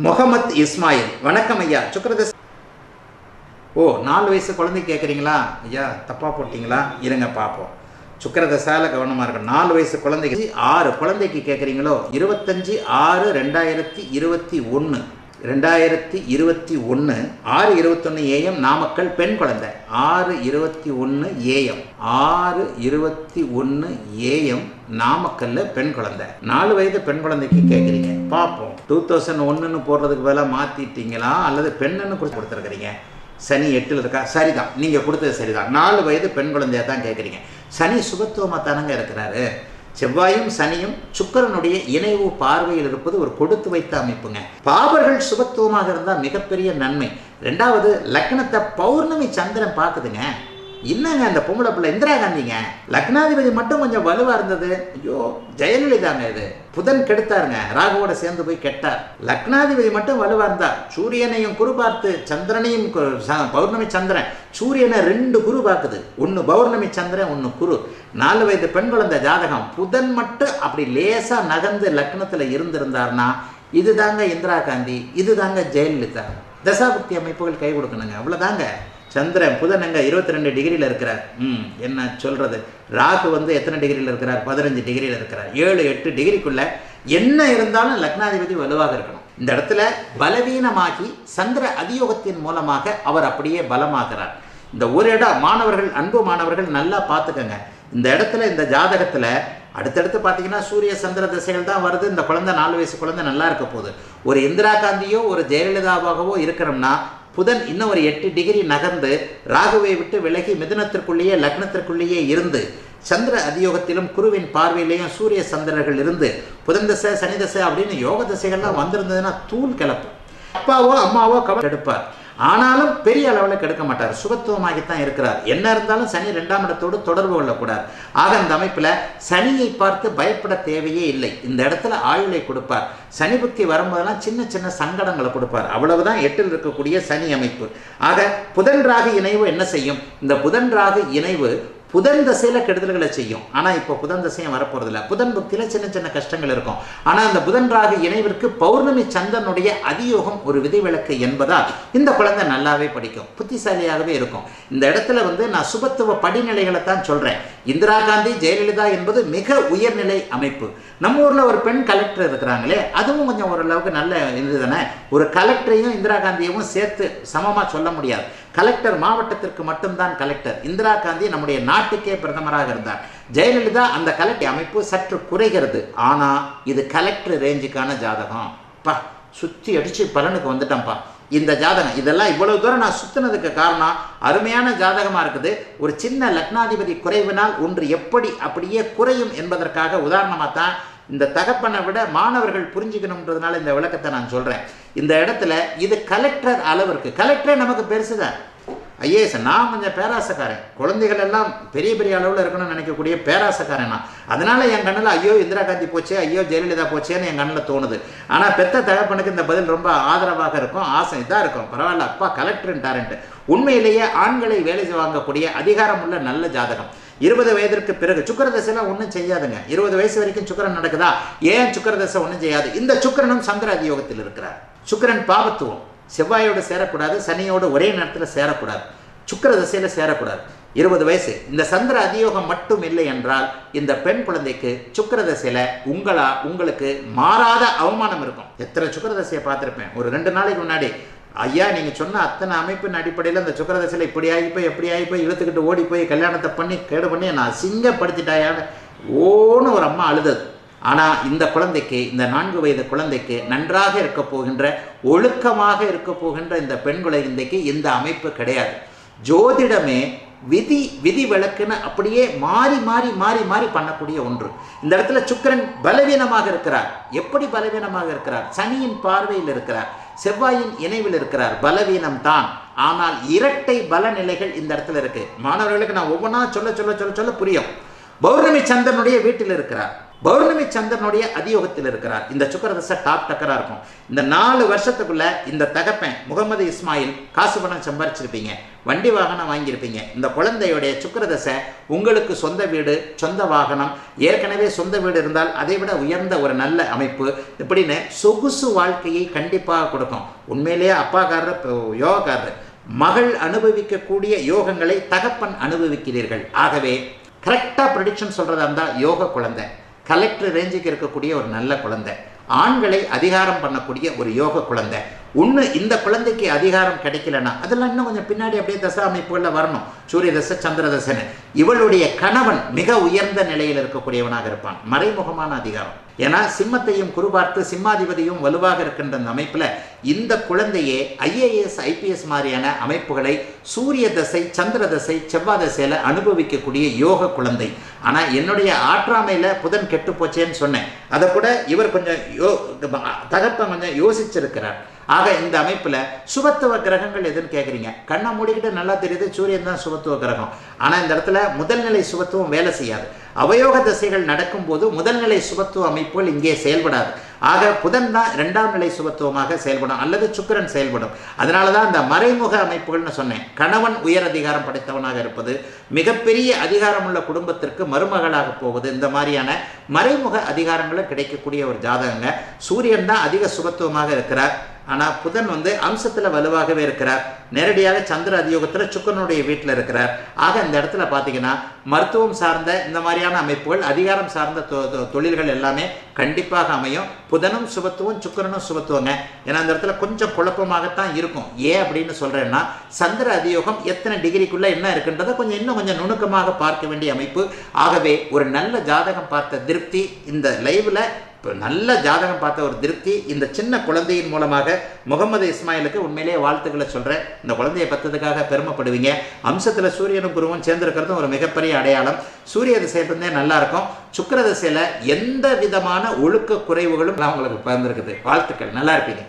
முகமத் இஸ்மாயில். வணக்கம் ஐயா. சுக்கரதஸ் ஓ நாலு வயசு குழந்தை கேட்குறீங்களா ஐயா தப்பாக போட்டிங்களா? இருங்க பார்ப்போம் சுக்கரதசால கவனமாக இருக்கும் நாலு வயசு குழந்தைக்கு ஆறு குழந்தைக்கு கேட்குறீங்களோ இருபத்தஞ்சி ஆறு ரெண்டாயிரத்தி இருபத்தி ஒன்று ரெண்டாயிரத்தி இருபத்தி ஒன்று ஆறு இருபத்தொன்று ஏஎம் நாமக்கல் பெண் குழந்தை. ஆறு இருபத்தி ஒன்று ஏஎம். ஆறு இருபத்தி ஒன்று ஏஎம். நாமக்கல்ல பெண் குழந்தை. நாலு வயது பெண் குழந்தைக்கு கேட்குறீங்க பார்ப்போம் டூ தௌசண்ட் ஒன்றுன்னு போடுறதுக்கு பதிலாக மாற்றிட்டீங்களா அல்லது பெண்ணுன்னு குறித்து கொடுத்துருக்குறீங்க. சனி எட்டில் இருக்கா? சரிதான். நீங்கள் கொடுத்தது சரிதான். நாலு வயது பெண் குழந்தையா தான் கேட்குறீங்க சனி சுபத்துவமாக தானங்க இருக்கிறாரு. செவ்வாயும் சனியும் சுக்கரனுடைய இணைவு பார்வையில் இருப்பது ஒரு கொடுத்து வைத்த அமைப்புங்க. பாபர்கள் சுபத்துவமாக இருந்தால் மிகப்பெரிய நன்மை. ரெண்டாவது லக்னத்தை பௌர்ணமி சந்திரன் பார்க்குதுங்க. என்னங்க அந்த பொம்பளை பிள்ளை? இந்திரா காந்திங்க. லக்னாதிபதி மட்டும் கொஞ்சம் வலுவா இருந்தது. ஐயோ ஜெயலலிதாங்க இது. புதன் கெடுத்தாருங்க. ராகுவோட சேர்ந்து போய் கெட்டார். லக்னாதிபதி மட்டும் வலுவா இருந்தார் சூரியனையும் குரு பார்த்து சந்திரனையும் கு- பௌர்ணமி சந்திரன். சூரியனை ரெண்டு குரு பார்க்குது. ஒன்று பௌர்ணமி சந்திரன் ஒன்று குரு. நாலு வயது பெண் குழந்தை ஜாதகம். புதன் மட்டும் அப்படி லேசா நகர்ந்து லக்னத்துல இருந்திருந்தார்னா இதுதாங்க இந்திரா காந்தி இதுதாங்க ஜெயலலிதா. தசாபக்தி அமைப்புகள் கை கொடுக்கணுங்க. அவ்வளோதாங்க சந்திரன் புதன் அங்கே இருபத்தி ரெண்டு டிகிரியில் இருக்கிறார். ம் என்ன சொல்கிறது ராகு வந்து எத்தனை டிகிரியில் இருக்கிறார்? பதினஞ்சு டிகிரியில் இருக்கிறார். ஏழு எட்டு டிகிரிக்குள்ள என்ன இருந்தாலும் லக்னாதிபதி வலுவாக இருக்கணும். இந்த இடத்துல பலவீனமாகி சந்திர அதியோகத்தின் மூலமாக அவர் அப்படியே பலமாகிறார். இந்த ஒரு இடம் மாணவர்கள் அன்பு மாணவர்கள் நல்லா பார்த்துக்கங்க. இந்த இடத்துல இந்த ஜாதகத்தில் அடுத்தடுத்து பார்த்தீங்கன்னா சூரிய சந்திர திசைகள் தான் வருது. இந்த குழந்தை நாலு வயசு குழந்தை நல்லா இருக்க போகுது. ஒரு இந்திரா காந்தியோ ஒரு ஜெயலலிதாவாகவோ இருக்கிறோம்னா புதன் இன்னும் ஒரு எட்டு டிகிரி நகர்ந்து ராகுவை விட்டு விலகி மிதுனத்திற்குள்ளேயே லக்னத்திற்குள்ளேயே இருந்து சந்திர அதியோகத்திலும் குருவின் பார்வையிலேயும் சூரிய சந்திரர்கள் இருந்து புதன் தசை சனி தசை அப்படின்னு யோக தசைகள்லாம் வந்திருந்ததுன்னா தூள் கிளப்பு அப்பாவோ அம்மாவோ கவலை எடுப்பார். ஆனாலும் பெரிய அளவில் கெடுக்க மாட்டார். சுபத்துவமாகத்தான் இருக்கிறார். என்ன இருந்தாலும் சனி ரெண்டாம் இடத்தோடு தொடர்பு கொள்ளக்கூடாது. ஆக இந்த அமைப்பில் சனியை பார்த்து பயப்பட தேவையே இல்லை. இந்த இடத்துல ஆயுளை கொடுப்பார். சனி புத்தி வரும்போதெல்லாம் சின்ன சின்ன சங்கடங்களை கொடுப்பார். அவ்வளவுதான் எட்டில் இருக்கக்கூடிய சனி அமைப்பு. ஆக புதன் ராகு இணைவு என்ன செய்யும்? இந்த புதன் ராகு இணைவு புதன் தசையில் கெடுதல்களை செய்யும். ஆனால் இப்போ புதன் தசையும் வரப்போறதில்ல. புதன் புக்தியில் சின்ன சின்ன கஷ்டங்கள் இருக்கும். ஆனால் அந்த புதன் ராக இணைவிற்கு பௌர்ணமி சந்தனுடைய அதியோகம் ஒரு விதிவிலக்கு என்பதால் இந்த குழந்தை நல்லாவே படிக்கும். புத்திசாலியாகவே இருக்கும். இந்த இடத்துல வந்து நான் சுபத்துவ படிநிலைகளை தான் சொல்கிறேன் இந்திரா காந்தி ஜெயலலிதா என்பது மிக உயர்நிலை அமைப்பு. நம்ம ஊரில் ஒரு பெண் கலெக்டர் இருக்கிறாங்களே அதுவும் கொஞ்சம் ஓரளவுக்கு நல்ல இது தானே ஒரு கலெக்டரையும் இந்திரா காந்தியையும் சேர்த்து சமமாக சொல்ல முடியாது. கலெக்டர் மாவட்டத்திற்கு மட்டும்தான் கலெக்டர் இந்திரா காந்தி நம்முடைய நாட்டுக்கே பிரதமராக இருந்தார். ஜெயலலிதா அந்த கலெக்டர் அமைப்பு சற்று குறைகிறது. ஆனால் இது கலெக்டர் ரேஞ்சுக்கான ஜாதகம். பா சுற்றி அடித்து பலனுக்கு வந்துட்டேன்ப்பா இந்த ஜாதகம் இதெல்லாம் இவ்வளவு தூரம் நான் சுத்தினதுக்கு காரணம் அருமையான ஜாதகமாக இருக்குது. ஒரு சின்ன லக்னாதிபதி குறைவினால் ஒன்று எப்படி அப்படியே குறையும் என்பதற்காக உதாரணமாக தான் இந்த தகப்பனை விட மாணவர்கள் புரிஞ்சுக்கணுன்றதுனால இந்த விளக்கத்தை நான் சொல்கிறேன் இந்த இடத்துல இது கலெக்டர் இருக்குது கலெக்டரே நமக்கு பெருசுதான். ஐஏஎஸ் நான் கொஞ்சம் பேராசக்காரன். குழந்தைகள் எல்லாம் பெரிய பெரிய அளவில் இருக்கணும்னு நினைக்கக்கூடிய பேராசக்காரன் நான். அதனால என் கண்ணில் ஐயோ இந்திரா காந்தி போச்சே ஐயோ ஜெயலலிதா போச்சேன்னு என் கண்ணில் தோணுது. ஆனால் பெத்த தகப்பனுக்கு இந்த பதில் ரொம்ப ஆதரவாக இருக்கும் ஆசை இதாக இருக்கும். பரவாயில்ல அப்பா கலெக்டர்ன்ட்டாரன்ட்டு உண்மையிலேயே ஆண்களை வேலை வாங்கக்கூடிய அதிகாரமுள்ள நல்ல ஜாதகம். இருபது வயதிற்கு பிறகு சுக்கர தசைலாம் ஒன்றும் செய்யாதுங்க. இருபது வயசு வரைக்கும் சுக்கரன் நடக்குதா? ஏன் சுக்கர தசை ஒன்றும் செய்யாது? இந்த சுக்கிரனும் சந்திர அதியோகத்தில் இருக்கிறார். சுக்கிரன் பாபத்துவம். செவ்வாயோடு சேரக்கூடாது சனியோடு ஒரே நேரத்தில் சேரக்கூடாது. சுக்கர திசையில் சேரக்கூடாது. இருபது வயசு. இந்த சந்திர அதியோகம் மட்டும் இல்லை என்றால் இந்த பெண் குழந்தைக்கு சுக்கர தசையில் உங்களா உங்களுக்கு மாறாத அவமானம் இருக்கும். எத்தனை சுக்கர தசையை பார்த்துருப்பேன்? ஒரு ரெண்டு நாளைக்கு முன்னாடி. ஐயா நீங்கள் சொன்ன அத்தனை அமைப்பின் அடிப்படையில் அந்த சுக்கர தசையில் இப்படி ஆகி போய் எப்படி ஆகி போய் இழுத்துக்கிட்டு ஓடி போய் கல்யாணத்தை பண்ணி கேடு பண்ணி நான் அசிங்கப்படுத்திட்டாயான்னு ஓன்னு ஒரு அம்மா அழுதது. ஆனால் இந்த குழந்தைக்கு இந்த நான்கு வயது குழந்தைக்கு நன்றாக இருக்க போகின்ற ஒழுக்கமாக இருக்க போகின்ற இந்த பெண் குழந்தைக்கு இந்த அமைப்பு கிடையாது. ஜோதிடமே விதி விதி விளக்குன்னு அப்படியே மாறி மாறி மாறி மாறி பண்ணக்கூடிய ஒன்று. இந்த இடத்துல சுக்கிரன் பலவீனமாக இருக்கிறார். எப்படி பலவீனமாக இருக்கிறார்? சனியின் பார்வையில் இருக்கிறார். செவ்வாயின் இணைவில் இருக்கிறார். பலவீனம் தான். ஆனால் இரட்டை பல நிலைகள் இந்த இடத்துல இருக்கு. மாணவர்களுக்கு நான் ஒவ்வொன்றா சொல்ல சொல்ல சொல்ல சொல்ல புரியும். பௌர்ணமி சந்திரனுடைய வீட்டில் இருக்கிறார். பௌர்ணமி சந்திரனுடைய அதியோகத்தில் இருக்கிறார். இந்த சுக்கரதசை டாப் டக்கராக இருக்கும். இந்த நாலு வருஷத்துக்குள்ள இந்த தகப்பன் முகமது இஸ்மாயில் காசு பணம் சம்பாரிச்சிருப்பீங்க. வண்டி வாகனம் வாங்கியிருப்பீங்க. இந்த குழந்தையுடைய சுக்கரதசை உங்களுக்கு சொந்த வீடு சொந்த வாகனம் ஏற்கனவே சொந்த வீடு இருந்தால் அதை விட உயர்ந்த ஒரு நல்ல அமைப்பு. இப்படின்னு சொகுசு வாழ்க்கையை கண்டிப்பாக கொடுக்கும். உண்மையிலேயே அப்பாக்காரர் யோகக்காரர் மகள் அனுபவிக்கக்கூடிய யோகங்களை தகப்பன் அனுபவிக்கிறீர்கள். ஆகவே கரெக்டாக ப்ரெடிக்ஷன் சொல்கிறதா இருந்தால் யோக குழந்தை. கலெக்டர் ரேஞ்சுக்கு இருக்கக்கூடிய ஒரு நல்ல குழந்தை. ஆண்களை அதிகாரம் பண்ணக்கூடிய ஒரு யோக குழந்தை. ஒன்று இந்த குழந்தைக்கு அதிகாரம் கிடைக்கலன்னா அதெல்லாம் இன்னும் கொஞ்சம் பின்னாடி அப்படியே தசா அமைப்புகளில் வரணும். சூரிய தசை சந்திர தசைன்னு இவளுடைய கணவன் மிக உயர்ந்த நிலையில் இருக்கக்கூடியவனாக இருப்பான். மறைமுகமான அதிகாரம். ஏன்னா சிம்மத்தையும் குருபார்த்து சிம்மாதிபதியும் வலுவாக இருக்கின்ற அந்த அமைப்பில் இந்த குழந்தையே ஐஏஎஸ் ஐபிஎஸ் மாதிரியான அமைப்புகளை சூரிய தசை சந்திர தசை செவ்வாய் தசையில் அனுபவிக்கக்கூடிய யோக குழந்தை. ஆனால் என்னுடைய ஆற்றாமையில் புதன் கெட்டு போச்சேன்னு சொன்னேன். அதை கூட இவர் கொஞ்சம் யோ தகப்பன் கொஞ்சம் யோசிச்சிருக்கிறார். ஆக இந்த அமைப்பில் சுபத்துவ கிரகங்கள் எதுன்னு கேட்குறீங்க கண்ணை மூடிக்கிட்டு நல்லா தெரியுது சூரியன் தான் சுபத்துவ கிரகம். ஆனால் இந்த இடத்துல முதல்நிலை சுபத்துவம் வேலை செய்யாது. அவயோக திசைகள் நடக்கும்போது முதல்நிலை சுபத்துவ அமைப்புகள் இங்கே செயல்படாது. ஆக புதன் தான் ரெண்டாம் நிலை சுபத்துவமாக செயல்படும் அல்லது சுக்கிரன் செயல்படும். அதனால தான் இந்த மறைமுக அமைப்புகள்னு சொன்னேன். கணவன் உயர் அதிகாரம் படைத்தவனாக இருப்பது மிகப்பெரிய அதிகாரமுள்ள குடும்பத்திற்கு மருமகளாக போவது இந்த மாதிரியான மறைமுக அதிகாரங்களும் கிடைக்கக்கூடிய ஒரு ஜாதகங்க. சூரியன் தான் அதிக சுபத்துவமாக இருக்கிறார். ஆனால் புதன் வந்து அம்சத்தில் வலுவாகவே இருக்கிறார். நேரடியாக சந்திர அதியோகத்தில் சுக்கரனுடைய வீட்டில் இருக்கிறார். ஆக இந்த இடத்துல பார்த்தீங்கன்னா மருத்துவம் சார்ந்த இந்த மாதிரியான அமைப்புகள் அதிகாரம் சார்ந்த தொ- தொழில்கள் எல்லாமே கண்டிப்பாக அமையும். புதனும் சுபத்துவம் சுக்கரனும் சுபத்துவங்க. ஏன்னா அந்த இடத்துல கொஞ்சம் குழப்பமாகத்தான் இருக்கும். ஏன் அப்படின்னு சொல்கிறேன்னா சந்திர அதியோகம் எத்தனை டிகிரிக்குள்ளே என்ன இருக்குன்றதை கொஞ்சம் இன்னும் கொஞ்சம் நுணுக்கமாக பார்க்க வேண்டிய அமைப்பு. ஆகவே ஒரு நல்ல ஜாதகம் பார்த்த திருப்தி இந்த லைவில் இப்போ நல்ல ஜாதகம் பார்த்த ஒரு திருப்தி இந்த சின்ன குழந்தையின் மூலமாக முகமது இஸ்மாயிலுக்கு உண்மையிலேயே வாழ்த்துக்களை சொல்கிறேன் இந்த குழந்தையை பத்ததுக்காக பெருமைப்படுவீங்க. அம்சத்தில் சூரியனும் குருவும் சேர்ந்திருக்கிறதும் ஒரு மிகப்பெரிய அடையாளம். சூரிய திசையிலிருந்தே நல்லாயிருக்கும் சுக்கர திசையில் எந்த விதமான ஒழுக்க குறைவுகளும் நான் உங்களுக்கு பகிர்ந்துருக்குது வாழ்த்துக்கள். நல்லா இருப்பீங்க.